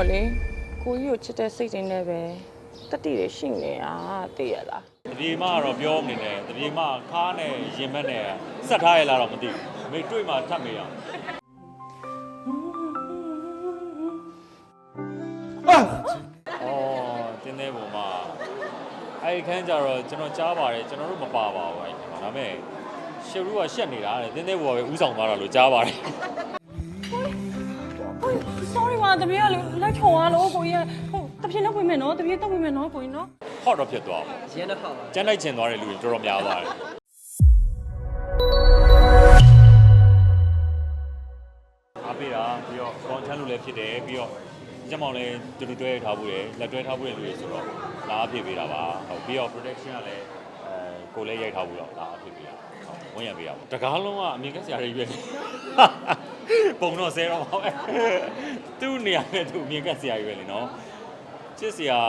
တော့လေကိုကြီးကိုချစ်တဲ့စိတ်တွေနဲ့ပဲတတိတွေရှိနေတာသိရလားတပြေမကတော့ပြောမနေနဲ့တပြေမခါနဲ့ရင်မက်နဲ့ဆက်ထားရလားတော့မသိဘူးအမေတွေ့မှထပ်မေးအောင်အော်တင်းသေးပုံမှာအဲ့ဒီခန်းကျတော့ကျွန်တော်ကြားပါတယ်ကျွန်တော်တို့မပါပါဘူးအဲ့ဒီမှာဒါပေမဲ့ရှယ်ရူကရှက်နေတာတဲ့တင်းသေးပုံကပဲဥဆောင်သွားတာလို့ကြားပါတယ်ဟို sorry ပါ တပည့်ကလေလိုက်ချော်ရလို့ကိုကြီးကဟိုတပည့်နဲ့ဝင်မယ်နော်တပည့်တော့ဝင်မယ်နော်ကိုကြီးနော်ဟော့တော့ဖြစ်သွားပါရန်တော့ဟောက်ပါကျန်းလိုက်ချင်သွားတဲ့လူတွေတော်တော်များသွားတယ်အားပေးတာပြီးတော့ကွန်ချမ်းလို့လည်းဖြစ်တယ်ပြီးတော့ညမောင်လည်းတူတူတွဲထားဖို့ရယ်လက်တွဲထားဖို့ရယ်လူတွေဆိုတော့လာအဖြစ်ပေးတာပါဟုတ်ပြီးတော့ protection ကလည်းအဲကိုလည်းရိုက်ထားဖို့တော့လာအဖြစ်ပေးတာဟုတ်ဝင်ရပေးတာပေါ့တကားလုံးကအမြင်ကက်စရာတွေရွေးတယ် ပုံတော့ဆဲတော့ပါပဲသူ့နေရာနဲ့သူ့အမြင်ကက်စရာရွေးလေနော်ချစ်စရာ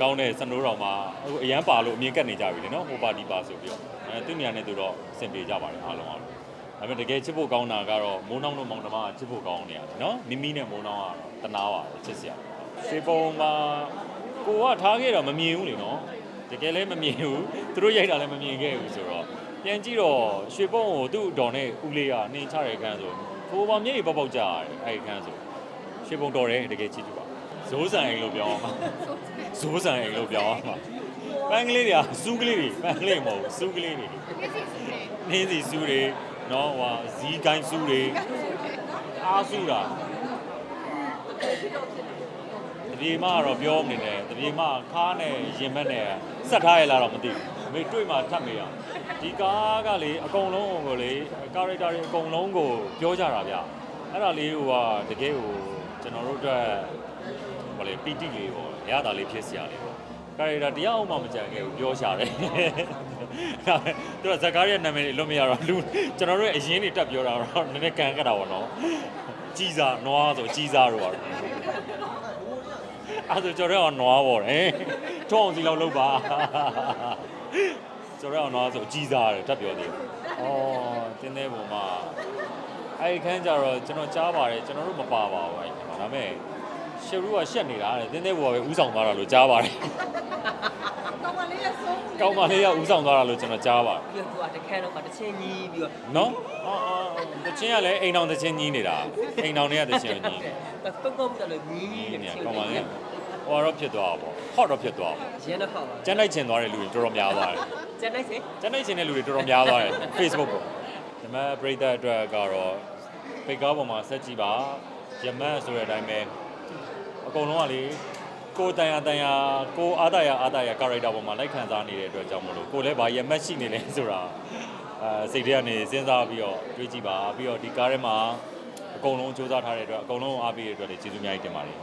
ကောင်းတဲ့စနိုးတော်မှာအခုအရန်ပါလို့အမြင်ကတ်နေကြပြီလေနော်ဟိုပါဒီပါဆိုပြီးတော့အဲသူ့နေရာနဲ့သူတော့အဆင်ပြေကြပါတယ်အားလုံးအားလုံးဒါပေမဲ့တကယ်ချစ်ဖို့ကောင်းတာကတော့မိုးနှောင်းတို့မောင်နှမကချစ်ဖို့ကောင်းနေရတယ်နော်မိမိနဲ့မိုးနှောင်းကတော့တနာပါတယ်ချစ်စရာရွှေပုံမှာကိုကထားခဲ့တော့မမြင်ဘူးလေနော်တကယ်လည်းမမြင်ဘူးသူတို့ရိုက်တာလည်းမမြင်ခဲ့ဘူးဆိုတော့ပြန်ကြည့်တော့ရွှေပုံကိုသူ့အတော်နဲ့ဦးလေးကနှင်းချတဲ့အခန်းဆို ကိုပါမျက်ရည်ပေါက်ပေါက်ကြရတယ်အဲ့ဒီအခန်းဆိုရွှေပုံတော်တယ်တကယ်ချစ်ကြပါဇိုးဆန်အိမ်လို့ပြောအောင်ပါဇိုးဆန်အိမ်လို့ပြောအောင်ပါပန်းကလေးတွေကစူးကလေးတွေပန်းကလေးမဟုတ်ဘူးစူးကလေးတွေနင်းစီစူးတွေနော်ဟိုဇီးကိုင်းစူးတွေအားစူးတာတပြေမကတော့ပြောမနေနဲ့တပြေမခါနဲ့ရင်မက်နဲ့ဆက်ထားရလားတော့မသိဘူးအမေတွေ့မှထပ်မေးအောင် ဒီကားကလေအကုန်လုံးကိုလေကာရက်တာတွေအကုန်လုံးကိုပြောကြတာဗျအဲ့ဒါလေးဟိုကတကယ်ဟိုကျွန်တော်တို့အတွက်ဟိုလေပီတိလေးပေါ့ရတာလေးဖြစ်စရာလေးပေါ့ကာရီတာတရားအောင်မှမကြံခဲ့ဘူးပြောရှာတယ်ဒါပေမဲ့သူကဇကားရဲ့နာမည်တွေလွတ်မရတော့လူကျွန်တော်တို့ရဲ့အရင်တွေတက်ပြောတာတော့နည်းနည်းကန်ကြတာပေါ့နော်ကြီးစားနွားဆိုကြီးစားတော့အဲ့ဒါဆိုကျွန်တော်တို့ကနွားပေါ့တယ်ထုံးအောင်စီလောက်လုပ်ပါ ကျွန်တော်တို့ကနွားဆိုကြီးစားတယ်တက်ပြောသေးတယ်ဩတင်းသေးပုံမှာအဲ့ဒီခန်းကျတော့ကျွန်တော်ကြားပါတယ်ကျွန်တော်တို့မပါပါဘူးအဲ့ဒီမှာဒါပေမဲ့ရှယ်ရူကရှက်နေတာတဲ့တင်းသေးဘောကပဲဥဆောင်သွားတာလို့ကြားပါတယ်ကောင်းပါလေဆုံးကောင်းမလေးကဥဆောင်သွားတာလို့ကျွန်တော်ကြားပါတယ်ပြီးတော့သူကတခန်းတော့ကတချင်းကြီးပြီးတော့နော်အော်အော်တချင်းကလည်းအိမ်တော်တချင်းကြီးနေတာအိမ်တော်တွေကတချင်းကြီးတုတ်တုတ်တယ်လို့ညီးကြီးနေနေတယ်ကောင်းပါလေ ဟိုတော့ဖြစ်သွားတာပေါ့ဟော့တော့ဖြစ်သွားပါရန်တော့ဟောက်ပါကျန်းလိုက်ချင်သွားတဲ့လူတွေတော်တော်များသွားတယ်ကျန်လိုက်စေကျန်းလိုက်ချင်တဲ့လူတွေတော်တော်များသွားတယ် Facebook ပေါ့ဒီမဲ့ပရိသတ်အတွက်ကတော့ပိတ်ကားပေါ်မှာဆက်ကြည့်ပါရမတ်ဆိုတဲ့အတိုင်းပဲအကုန်လုံးကလေကိုယ်တန်ရတန်ရကိုယ်အားတရအားတရ character ပေါ်မှာလိုက်ခံစားနေတဲ့အတွက်ကြောင့်မလို့ကိုယ်လည်းဗာရမတ်ရှိနေလဲဆိုတာအဲစိတ်ထဲကနေစဉ်းစားပြီးတော့တွေးကြည့်ပါပြီးတော့ဒီကားထဲမှာအကုန်လုံးစူးစမ်းထားတဲ့အတွက်အကုန်လုံးအားပေးတဲ့အတွက်လည်းကျေးဇူးအများကြီးတင်ပါတယ်